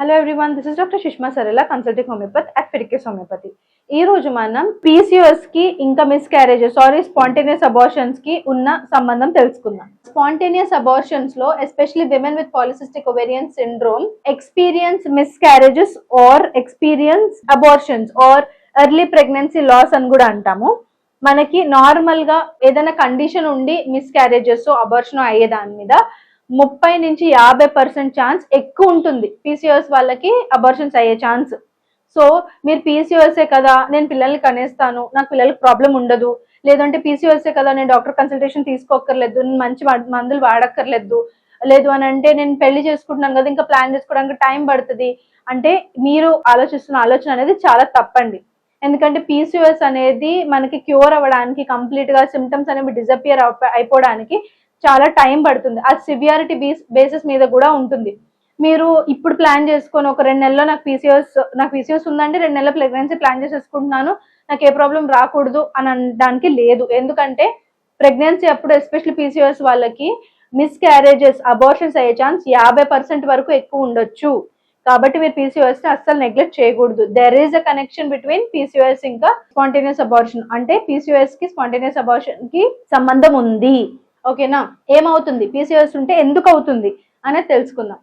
Hello everyone this is doctor Sushma Sarela consulting homeopathy at Fiticus homeopathy ఈ రోజు మనం పీసీఓఎస్కి ఇంకా మిస్ క్యారేజెస్ సారీ స్పాంటేనియస్ అబార్షన్స్కి ఉన్న సంబంధం తెలుసుకుందాం. Spontaneous అబార్షన్స్లో especially women with polycystic ovarian syndrome experience miscarriages or experience abortions or early pregnancy loss అని కూడా అంటాము. మనకి నార్మల్గా ఏదైనా కండిషన్ ఉండి మిస్ క్యారేజెస్ అబార్షన్ అయ్యే దాని మీద ముప్పై నుంచి యాభై పర్సెంట్ ఛాన్స్ ఎక్కువ ఉంటుంది. పీసీఓఎస్ వాళ్ళకి అబార్షన్స్ అయ్యే ఛాన్స్. సో మీరు పీసీఓఎస్ఏ కదా నేను పిల్లల్ని కనేస్తాను నాకు పిల్లలకి ప్రాబ్లం ఉండదు. లేదంటే పీసీఓఎస్ఏ కదా నేను డాక్టర్ కన్సల్టేషన్ తీసుకోక్కర్లేదు నేను మంచి మందులు వాడక్కర్లేదు. లేదు అని అంటే నేను పెళ్ళి చేసుకుంటున్నాను కదా ఇంకా ప్లాన్ చేసుకోవడానికి టైం పడుతుంది. అంటే మీరు ఆలోచిస్తున్న ఆలోచన అనేది చాలా తప్పండి. ఎందుకంటే పీసీఓఎస్ అనేది మనకి క్యూర్ అవ్వడానికి కంప్లీట్గా సిమ్టమ్స్ అనేవి డిజపియర్ అయిపోవడానికి చాలా టైం పడుతుంది. అది సివియారిటీ బేసిస్ మీద కూడా ఉంటుంది. మీరు ఇప్పుడు ప్లాన్ చేసుకొని ఒక రెండు నెలల్లో నాకు పీసీఎస్ నాకు పీసీఎస్ ఉందంటే రెండు నెలల ప్రెగ్నెన్సీ ప్లాన్ చేసేసుకుంటున్నాను. నాకు ఏ ప్రాబ్లం రాకూడదు అని అనడానికి లేదు. ఎందుకంటే ప్రెగ్నెన్సీ అప్పుడు ఎస్పెషల్లీ పీసీఎస్ వాళ్ళకి మిస్ క్యారేజెస్ అబార్షన్స్ అయ్యే ఛాన్స్ యాభై పర్సెంట్ వరకు ఎక్కువ ఉండొచ్చు. కాబట్టి మీరు పీసీఓఎస్ని అస్సలు నెగ్లెక్ట్ చేయకూడదు. There is a connection between PCOS ఇంకా స్పాంటేనియస్ అబార్షన్ అంటే పీసీఓఎస్కి స్పాంటేనియస్ అబార్షన్కి సంబంధం ఉంది. ఓకేనా? ఏమవుతుంది? పీసీఓఎస్ ఉంటే ఎందుకు అవుతుంది అనేది తెలుసుకుందాం.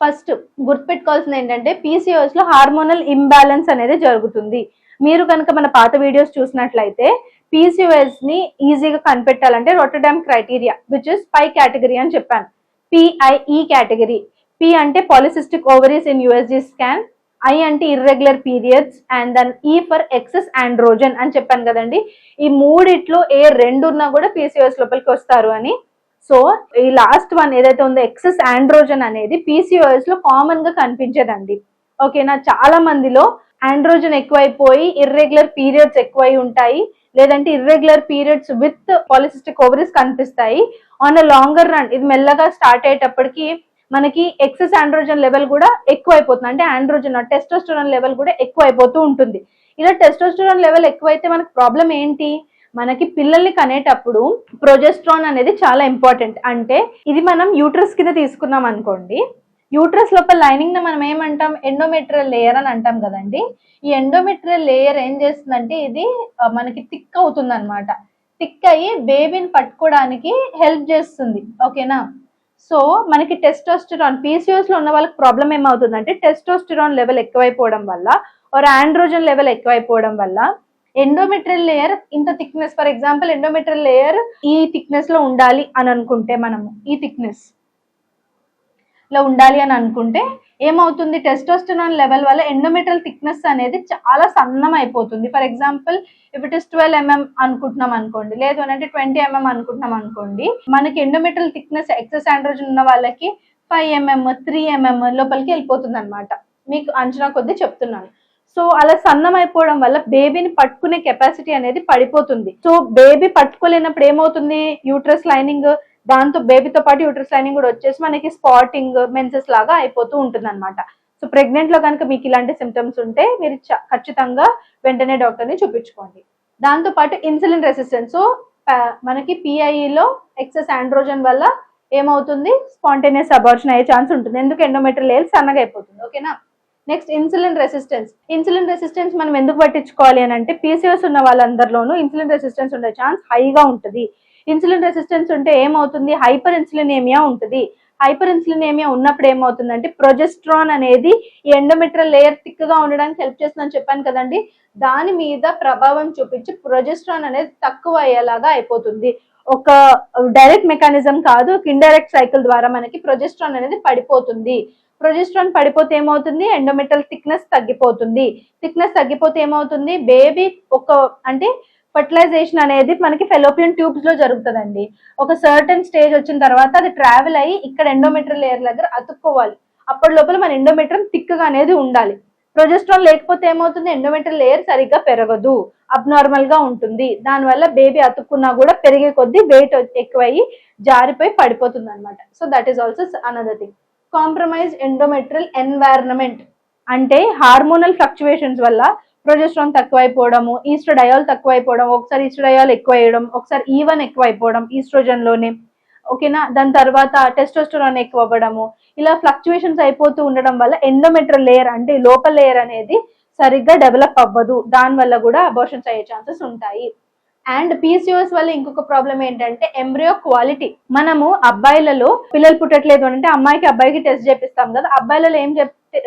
ఫస్ట్ గుర్తుపెట్టుకోవాల్సింది ఏంటంటే పీసీఓఎస్లో హార్మోనల్ ఇంబ్యాలెన్స్ అనేది జరుగుతుంది. మీరు కనుక మన పాత వీడియోస్ చూసినట్లయితే పీసీఓఎస్ని ఈజీగా కనిపెట్టాలంటే Rotterdam criteria which is PIE category అని చెప్పాను. P I E category P అంటే polycystic ovaries in USG scan I అంటే irregular periods and then E for excess androgen అని చెప్పాను కదండి. ఈ మూడిట్లో ఏ రెండు ఉన్నా కూడా పీసీఓఎస్ లోపలికి వస్తారు అని. సో ఈ లాస్ట్ వన్ ఏదైతే ఉందో ఎక్సెస్ ఆండ్రోజన్ అనేది పీసీఓఎస్లో కామన్గా కనిపించేదండి. ఓకేనా చాలా మందిలో ఆండ్రోజన్ ఎక్కువైపోయి ఇర్రెగ్యులర్ పీరియడ్స్ ఎక్కువై ఉంటాయి. లేదంటే irregular periods with polycystic ovaries కనిపిస్తాయి. ఆన్ అ లాంగర్ రన్ ఇది మెల్లగా స్టార్ట్ అయ్యేటప్పటికి మనకి ఎక్సెస్ ఆండ్రోజన్ లెవెల్ కూడా ఎక్కువ అయిపోతుంది అంటే ఆండ్రోజన్ టెస్టోస్టెరాన్ లెవెల్ కూడా ఎక్కువ అయిపోతూ ఉంటుంది. ఇలా టెస్టోస్టెరాన్ లెవెల్ ఎక్కువైతే మనకి ప్రాబ్లం ఏంటి? మనకి పిల్లల్ని కనేటప్పుడు ప్రొజెస్ట్రాన్ అనేది చాలా ఇంపార్టెంట్ అంటే ఇది మనం యూట్రస్ కింద తీసుకున్నాం అనుకోండి. యూట్రస్ లోపల లైనింగ్ని మనం ఏమంటాం? ఎండోమెట్రియల్ లేయర్ అని అంటాం కదండి. ఈ ఎండోమెట్రియల్ లేయర్ ఏం చేస్తుందంటే ఇది మనకి థిక్ అవుతుంది అనమాట థిక్ అయ్యి బేబీని పట్టుకోవడానికి హెల్ప్ చేస్తుంది. ఓకేనా సో మనకి టెస్టోస్టిరాన్ పీసీఎస్లో ఉన్న వాళ్ళకి ప్రాబ్లం ఏమవుతుందంటే టెస్టోస్టిరాన్ లెవెల్ ఎక్కువైపోవడం వల్ల ఒక ఆండ్రోజన్ లెవెల్ ఎక్కువైపోవడం వల్ల ఎండోమెట్రియల్ లేయర్ ఇంత thickness for example endometrial layer ఈ థిక్నెస్లో ఉండాలి అని అనుకుంటే మనము ఈ థిక్నెస్ లో ఉండాలి అని అనుకుంటే ఏమవుతుంది? టెస్టోస్టెరాన్ లెవెల్ వల్ల ఎండోమెటల్ థిక్నెస్ అనేది చాలా సన్నం అయిపోతుంది. For example if it is twelve MM అనుకుంటున్నాం అనుకోండి లేదు అని అంటే ట్వంటీ ఎంఎం అనుకుంటున్నాం అనుకోండి మనకి ఎండోమెటల్ థిక్నెస్ ఎక్సెస్ ఆండ్రోజన్ ఉన్న వాళ్ళకి ఫైవ్ ఎంఎం త్రీ ఎంఎం లోపలికి వెళ్ళిపోతుంది అనమాట మీకు అంచనా కొద్దీ చెప్తున్నాను. సో అలా సన్నం అయిపోవడం వల్ల బేబీని పట్టుకునే కెపాసిటీ అనేది పడిపోతుంది. సో బేబీ పట్టుకోలేనప్పుడు ఏమవుతుంది? యూట్రస్ లైనింగ్ దాంతో బేబీతో పాటు యూట్రస్ లైనింగ్ కూడా వచ్చేసి మనకి స్పాటింగ్ మెన్సెస్ లాగా అయిపోతూ ఉంటుంది అనమాట సో ప్రెగ్నెంట్లో కనుక మీకు ఇలాంటి సిమ్టమ్స్ ఉంటే మీరు చ- ఖచ్చితంగా వెంటనే డాక్టర్ని చూపించుకోండి. దాంతో పాటు ఇన్సులిన్ రెసిస్టెన్స్ మనకి పిఐఈలో లో ఎక్సెస్ ఆండ్రోజన్ వల్ల ఏమవుతుంది? స్పాంటేనియస్ అబార్షన్ అయ్యే ఛాన్స్ ఉంటుంది. ఎందుకు ఎండోమెట్రియల్ లేయర్ సన్నగా అయిపోతుంది. ఓకేనా next insulin resistance insulin resistance మనం ఎందుకు పట్టించుకోవాలి అని అంటే పీసీఎస్ ఉన్న వాళ్ళందరిలోనూ ఇన్సులిన్ రెసిస్టెన్స్ ఉండే ఛాన్స్ హైగా ఉంటుంది. ఇన్సులిన్ రెసిస్టెన్స్ ఉంటే ఏమవుతుంది? హైపర్ ఇన్సులినేమియా ఉంటుంది. హైపర్ ఇన్సులినేమియా ఉన్నప్పుడు ఏమవుతుందంటే ప్రొజెస్ట్రాన్ అనేది ఈ ఎండోమెట్రల్ లేయర్ థిక్గా ఉండడానికి హెల్ప్ చేస్తుందని చెప్పాను కదండి. దాని మీద ప్రభావం చూపించి ప్రొజెస్ట్రాన్ అనేది తక్కువ అయ్యేలాగా అయిపోతుంది. ఒక డైరెక్ట్ మెకానిజం కాదు ఒక ఇండైరెక్ట్ సైకిల్ ద్వారా మనకి ప్రొజెస్ట్రాన్ అనేది పడిపోతుంది. ప్రొజెస్ట్రాన్ పడిపోతే ఏమవుతుంది? ఎండోమెట్రల్ థిక్నెస్ తగ్గిపోతుంది. థిక్నెస్ తగ్గిపోతే ఏమవుతుంది? బేబీ ఒక అంటే ఫర్టిలైజేషన్ అనేది మనకి ఫెలోపియన్ ట్యూబ్స్లో జరుగుతుందండి. ఒక సర్టన్ స్టేజ్ వచ్చిన తర్వాత అది ట్రావెల్ అయ్యి ఇక్కడ ఎండోమెట్రల్ లేయర్ దగ్గర అతుక్కోవాలి. అప్పటి లోపల మన ఎండోమెట్రం థిక్గా అనేది ఉండాలి. ప్రొజెస్ట్రాన్ లేకపోతే ఏమవుతుంది? ఎండోమెట్రల్ లేయర్ సరిగ్గా పెరగదు. అబ్నార్మల్గా ఉంటుంది. దానివల్ల బేబీ అతుక్కున్నా కూడా పెరిగే కొద్దీ వెయిట్ ఎక్కువయ్యి జారిపోయి పడిపోతుంది అనమాట so that is also another thing compromise endometrial environment అంటే హార్మోనల్ ఫ్లక్చువేషన్స్ వల్ల ప్రొజెస్ట్రాన్ తక్కువైపోవడము ఈస్ట్రోడయాల్ తక్కువైపోవడం ఒకసారి ఈస్ట్రోడయాల్ ఎక్కువ వేయడం ఒకసారి e ఈవన్ ఎక్కువైపోవడం ఈస్ట్రోజన్లోనే ఈస్ట్రోజన్లోనే ఓకేనా దాని తర్వాత టెస్టోస్టోరాన్ ఎక్కువ అవ్వడము ఇలా ఫ్లక్చుయేషన్స్ అయిపోతూ ఉండడం వల్ల ఎండోమెట్రల్ లేయర్ అంటే లోపల లేయర్ అనేది సరిగ్గా డెవలప్ అవ్వదు. దాని వల్ల కూడా అబోషన్స్ అయ్యే ఛాన్సెస్ ఉంటాయి. అండ్ పీసీఓఎస్ వల్ల ఇంకొక ప్రాబ్లం ఏంటంటే ఎంబ్రియో క్వాలిటీ మనము అబ్బాయిలలో పిల్లలు పుట్టట్లేదు అంటే అమ్మాయికి అబ్బాయికి టెస్ట్ చేపిస్తాం కదా. అబ్బాయిలలో ఏం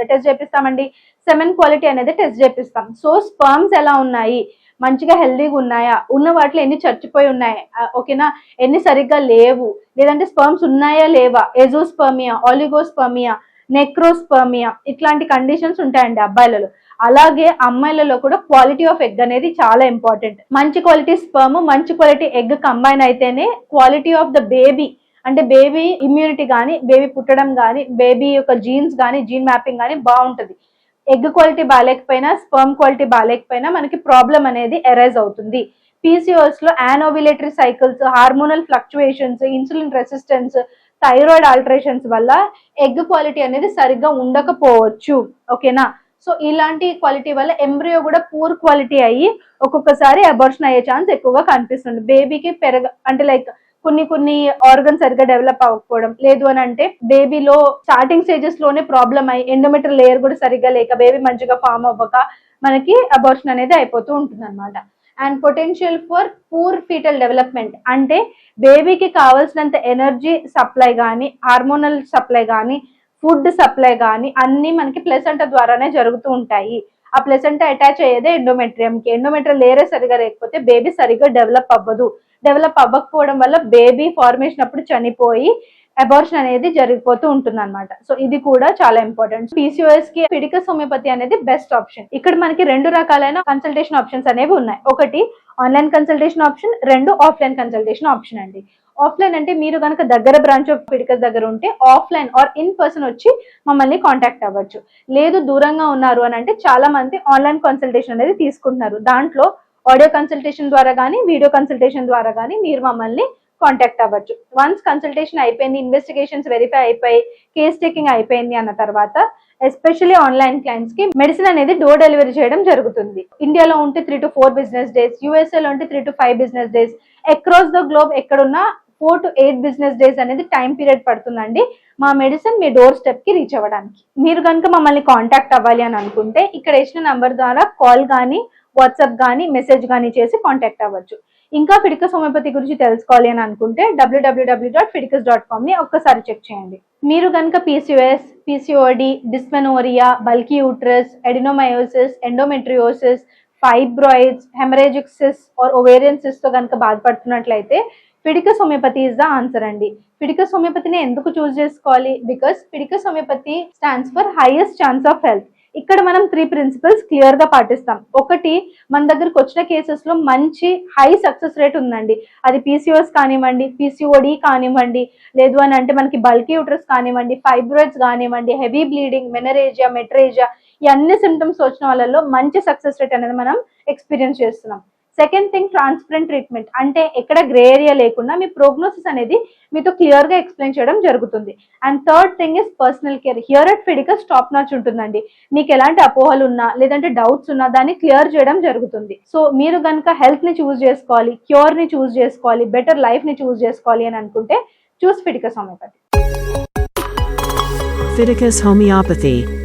టెస్ట్ చేపిస్తామండి? సెమెన్ క్వాలిటీ అనేది టెస్ట్ చేపిస్తాం. సో స్పర్మ్స్ ఎలా ఉన్నాయి? మంచిగా హెల్దీగా ఉన్నాయా? ఉన్న వాటిలో ఎన్ని చచ్చిపోయి ఉన్నాయి? ఓకేనా? ఎన్ని సరిగ్గా లేవు? లేదంటే స్పర్మ్స్ ఉన్నాయా లేవా? ఎజోస్పర్మియా ఆలిగోస్పర్మియా నెక్రోస్పర్మియా ఇట్లాంటి కండిషన్స్ ఉంటాయండి అబ్బాయిలలో. అలాగే అమ్మాయిలలో కూడా క్వాలిటీ ఆఫ్ ఎగ్ అనేది చాలా ఇంపార్టెంట్. మంచి క్వాలిటీ స్పర్మ్ మంచి క్వాలిటీ ఎగ్ కంబైన్ అయితేనే క్వాలిటీ ఆఫ్ ద బేబీ అంటే బేబీ ఇమ్యూనిటీ కానీ బేబీ పుట్టడం కానీ బేబీ యొక్క జీన్స్ కానీ జీన్ మ్యాపింగ్ కానీ బాగుంటుంది. ఎగ్ క్వాలిటీ బాగాలేకపోయినా స్పర్మ్ క్వాలిటీ బాగాలేకపోయినా మనకి ప్రాబ్లం అనేది ఎరైజ్ అవుతుంది. పీసీఓస్లో anovulatory cycles hormonal fluctuations insulin resistance thyroid alterations వల్ల ఎగ్ క్వాలిటీ అనేది సరిగ్గా ఉండకపోవచ్చు. ఓకేనా? సో ఇలాంటి క్వాలిటీ వల్ల ఎంబ్రియో కూడా పూర్ క్వాలిటీ అయ్యి ఒక్కొక్కసారి అబార్షన్ అయ్యే ఛాన్స్ ఎక్కువగా కనిపిస్తుంది. బేబీకి పెరగ అంటే లైక్ కొన్ని కొన్ని ఆర్గన్ సరిగ్గా డెవలప్ అవ్వకపోవడం. లేదు అని అంటే బేబీలో స్టార్టింగ్ స్టేజెస్లోనే ప్రాబ్లం అయ్యి ఎండోమెట్రల్ లేయర్ కూడా సరిగ్గా లేక బేబీ మంచిగా ఫామ్ అవ్వక మనకి అబార్షన్ అనేది అయిపోతూ ఉంటుంది అనమాట and potential for poor foetal development అంటే బేబీకి కావాల్సినంత ఎనర్జీ సప్లై కానీ హార్మోనల్ సప్లై కానీ ఫుడ్ సప్లై కానీ అన్ని మనకి ప్లెసెంట ద్వారానే జరుగుతూ ఉంటాయి. ఆ ప్లెసెంట అటాచ్ అయ్యేదే ఎండోమెట్రియం కి. సరిగా లేకపోతే బేబీ సరిగా డెవలప్ అవ్వదు. డెవలప్ అవ్వకపోవడం వల్ల బేబీ ఫార్మేషన్ అప్పుడు చనిపోయి అబార్షన్ అనేది జరిగిపోతూ ఉంటుంది అనమాట సో ఇది కూడా చాలా ఇంపార్టెంట్. పీసీఓఎస్కి పిడికస్ హోమియోపతి అనేది బెస్ట్ ఆప్షన్. ఇక్కడ మనకి రెండు రకాలైన కన్సల్టేషన్ ఆప్షన్స్ అనేవి ఉన్నాయి. ఒకటి ఆన్లైన్ కన్సల్టేషన్ ఆప్షన్ రెండు ఆఫ్లైన్ కన్సల్టేషన్ ఆప్షన్ అండి. ఆఫ్లైన్ అంటే మీరు కనుక దగ్గర బ్రాంచ్ ఆఫ్ పిడికస్ దగ్గర ఉంటే ఆఫ్లైన్ ఆర్ ఇన్ పర్సన్ వచ్చి మమ్మల్ని కాంటాక్ట్ అవ్వచ్చు. లేదు దూరంగా ఉన్నారు అని అంటే చాలా మంది ఆన్లైన్ కన్సల్టేషన్ అనేది తీసుకుంటున్నారు. దాంట్లో ఆడియో కన్సల్టేషన్ ద్వారా కానీ వీడియో కన్సల్టేషన్ ద్వారా కానీ మీరు మమ్మల్ని కాంటాక్ట్ అవ్వచ్చు. వన్స్ కన్సల్టేషన్ అయిపోయింది ఇన్వెస్టిగేషన్స్ వెరిఫై అయిపోయి కేస్ టేకింగ్ అయిపోయింది అన్న తర్వాత ఎస్పెషల్లీ ఆన్లైన్ క్లయింట్స్కి మెడిసిన్ అనేది డోర్ డెలివరీ చేయడం జరుగుతుంది. ఇండియాలో ఉంటే three to four business days యూఎస్ఏలో ఉంటే three to five business days across the globe ఎక్కడున్నా four to eight business days అనేది టైం పీరియడ్ పడుతుందండి మా మెడిసిన్ మీ డోర్ స్టెప్కి రీచ్ అవ్వడానికి. మీరు కనుక మమ్మల్ని కాంటాక్ట్ అవ్వాలి అని అనుకుంటే ఇక్కడ ఇచ్చిన నంబర్ ద్వారా కాల్ కానీ వాట్సాప్ కానీ మెసేజ్ కానీ చేసి కాంటాక్ట్ అవ్వచ్చు. ఇంకా ఫిడికస్ హోమియోపతి గురించి తెలుసుకోవాలి అని అనుకుంటే W W W dot Fiticus dot కామ్ని ఒక్కసారి చెక్ చేయండి మీరు కనుక PCS PCOD dysmenorrhoea bulky uterus adenomyosis endometriosis fibroids haemorrhagic cyst or ఓవేరియన్తో కనుక బాధపడుతున్నట్లయితే Fiticus homeopathy is the answer అండి. ఫిడికస్ హోమియోపతిని ఎందుకు చూస్ చేసుకోవాలి? Because Fiticus homeopathy stands for highest chance of health ఇక్కడ మనం త్రీ ప్రిన్సిపల్స్ క్లియర్గా పాటిస్తాం. ఒకటి మన దగ్గరకు వచ్చిన కేసెస్లో మంచి హై సక్సెస్ రేట్ ఉందండి. అది పీసీఓఎస్ కానివ్వండి పీసీఓడి కానివ్వండి లేదు అని అంటే మనకి బల్కీ యూట్రస్ కానివ్వండి ఫైబ్రాయిడ్స్ కానివ్వండి హెవీ బ్లీడింగ్ మెనరేజియా మెట్రేజియా ఈ అన్ని సిమ్టమ్స్ వచ్చిన వాళ్ళలో మంచి సక్సెస్ రేట్ అనేది మనం ఎక్స్పీరియన్స్ చేస్తున్నాం. సెకండ్ థింగ్ ట్రాన్స్పరెంట్ ట్రీట్మెంట్ అంటే ఎక్కడ గ్రే ఏరియా లేకుండా మీ ప్రోగ్నోసిస్ అనేది మీతో క్లియర్గా ఎక్స్ప్లెయిన్ చేయడం జరుగుతుంది. And third thing is personal care here at Fiticus top notch ఉంటుందండి. మీకు ఎలాంటి అపోహలు ఉన్నా లేదంటే డౌట్స్ ఉన్నా దాన్ని క్లియర్ చేయడం జరుగుతుంది. సో మీరు కనుక హెల్త్ని చూస్ చేసుకోవాలి క్యూర్ని చూస్ చేసుకోవాలి బెటర్ లైఫ్ని చూస్ చేసుకోవాలి అని అనుకుంటే choose Fiticus homeopathy Fiticus Homeopathy